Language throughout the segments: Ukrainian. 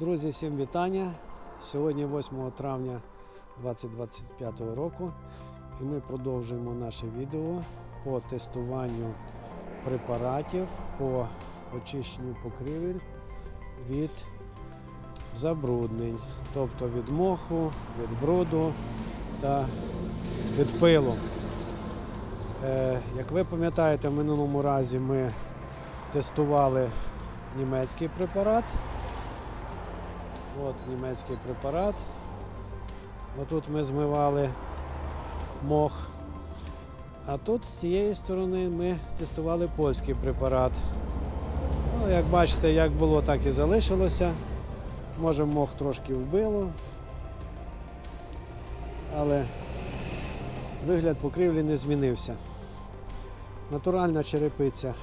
Друзі, всім вітання. Сьогодні 8 травня 2025 року і ми продовжуємо наше відео по тестуванню препаратів по очищенню покрівель від забруднень, тобто від моху, від бруду та від пилу. Е, Як ви пам'ятаєте, в минулому разі ми тестували німецький препарат. От німецький препарат. Отут ми змивали мох. А тут з цієї сторони ми тестували польський препарат. Ну, як бачите, як було, так і залишилося. Може мох трошки вбило. Але вигляд покрівлі не змінився. Натуральна черепиця.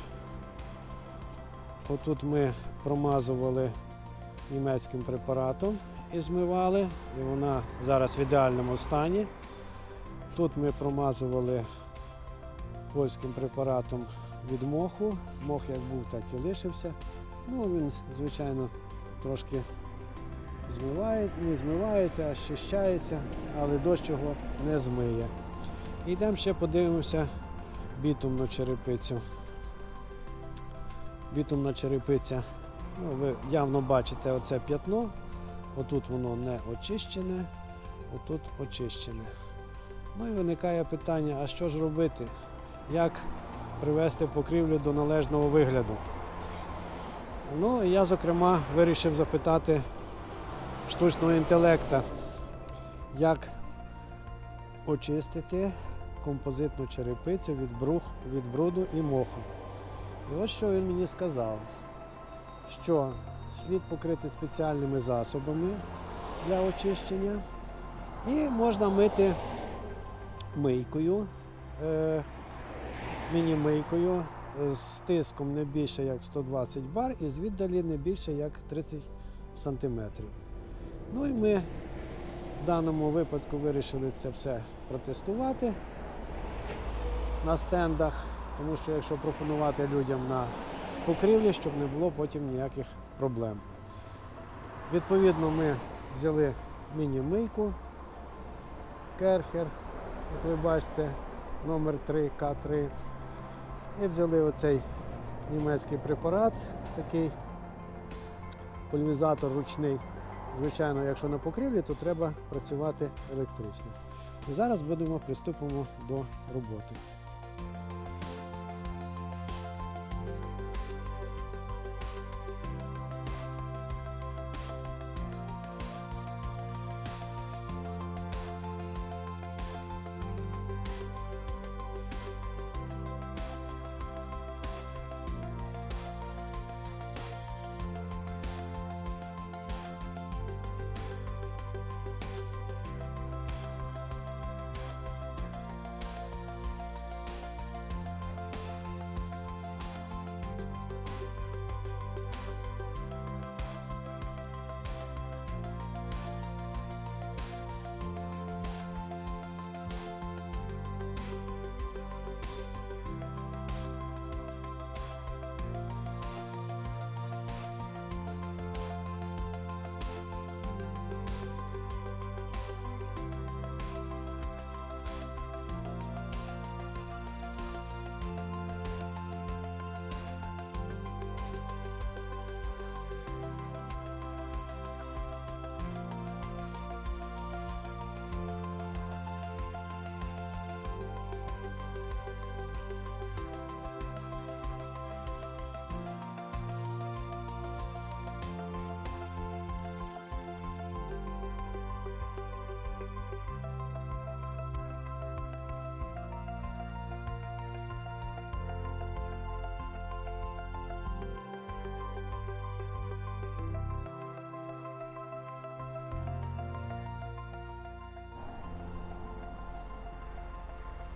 Отут ми промазували німецьким препаратом і змивали, і вона зараз в ідеальному стані. Тут ми промазували польським препаратом від моху. Мох як був, так і лишився. Ну, він, звичайно, трошки змиває, не змивається, а щищається, але дощ його не змиє. Йдемо ще подивимося бітумну черепицю. Бітумна черепиця Ну, ви явно бачите оце п'ятно. Отут воно не очищене, отут очищене. Ну і виникає питання, а що ж робити? Як привести покрівлю до належного вигляду? Ну, я, зокрема, вирішив запитати штучного інтелекта, як очистити композитну черепицю від, бруду і моху. І от що він мені сказав що слід покрити спеціальними засобами для очищення і можна мити мийкою, е, міні-мийкою з тиском не більше як 120 бар і з віддалі не більше як 30 сантиметрів. Ну і ми в даному випадку вирішили це все протестувати на стендах, тому що якщо пропонувати людям на покрівлі, щоб не було потім ніяких проблем. Відповідно, ми взяли міні-мийку Керхер, як ви бачите, номер 3 К3. І взяли оцей німецький препарат, такий пульвізатор ручний. Звичайно, якщо на покрівлі, то треба працювати електрично. І зараз будемо приступимо до роботи.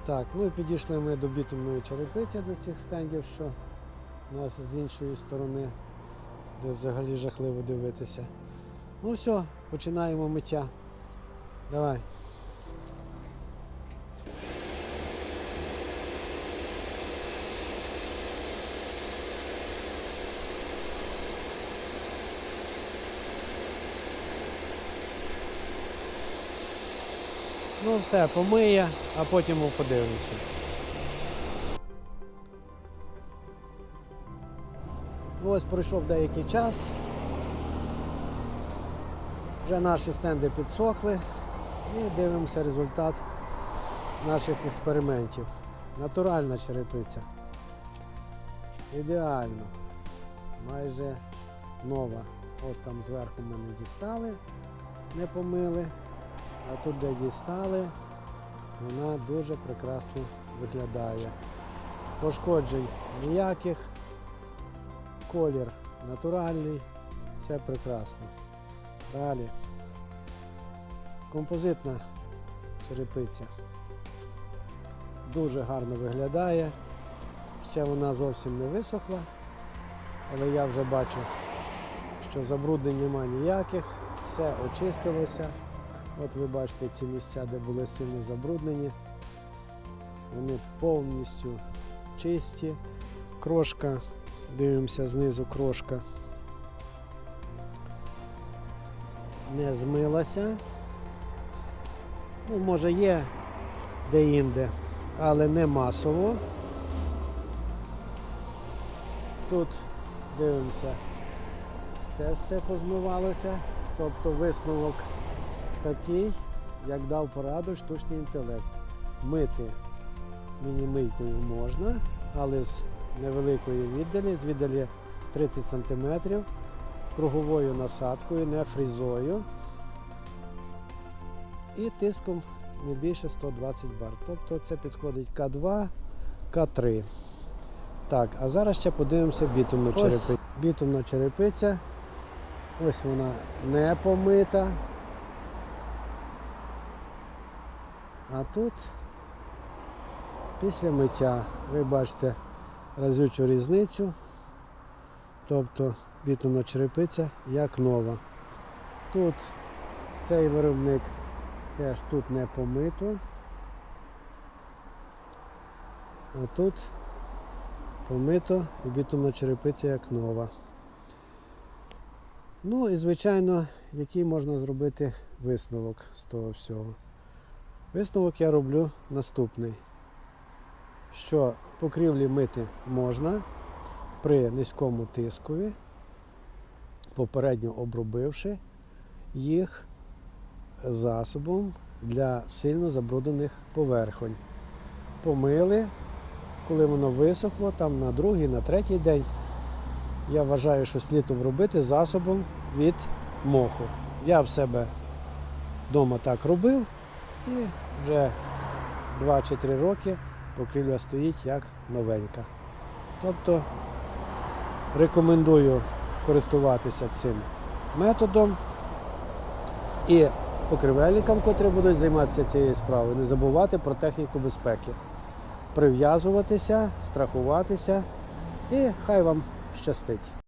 Так, ну і підійшли ми до бітумної черепиці до цих стендів, що у нас з іншої сторони, де взагалі жахливо дивитися. Ну все, починаємо миття. Давай. Ну все, помиє а потім подивимося. Ось пройшов деякий час. Вже наші стенди підсохли і дивимося результат наших експериментів. Натуральна черепиця. Ідеально. Майже нова. От там зверху ми не дістали, не помили, а тут, де дістали, вона дуже прекрасно виглядає. Пошкоджень ніяких, колір натуральний, все прекрасно. Далі. Композитна черепиця. Дуже гарно виглядає. Ще вона зовсім не висохла, але я вже бачу, що забруднень нема ніяких, все очистилося. От ви бачите ці місця, де були сильно забруднені. Вони повністю чисті. Крошка, дивимося знизу крошка. Не змилася. Ну, може є де-інде, але не масово. Тут дивимося, теж все позмивалося. Тобто висновок такий, як дав пораду штучний інтелект. Мити міні-мийкою можна, але з невеликої віддалі, з віддалі 30 см, круговою насадкою, не фрізою. І тиском не більше 120 бар. Тобто це підходить К2, К3. Так, а зараз ще подивимося бітумну черепицю. Бітумна черепиця. Ось вона не помита. А тут після миття ви бачите разючу різницю. Тобто бітумна черепиця як нова. Тут цей виробник теж тут не помито. А тут помито і бітумна черепиця як нова. Ну і звичайно, який можна зробити висновок з того всього. Висновок я роблю наступний, що покрівлі мити можна при низькому тискові, попередньо обробивши їх засобом для сильно забруднених поверхонь. Помили, коли воно висохло, там на другий, на третій день, я вважаю, що слід обробити засобом від моху. Я в себе вдома так робив і вже 2 чи 3 роки покрівля стоїть як новенька. Тобто рекомендую користуватися цим методом і покривельникам, котрі будуть займатися цією справою, не забувати про техніку безпеки. Прив'язуватися, страхуватися і хай вам щастить.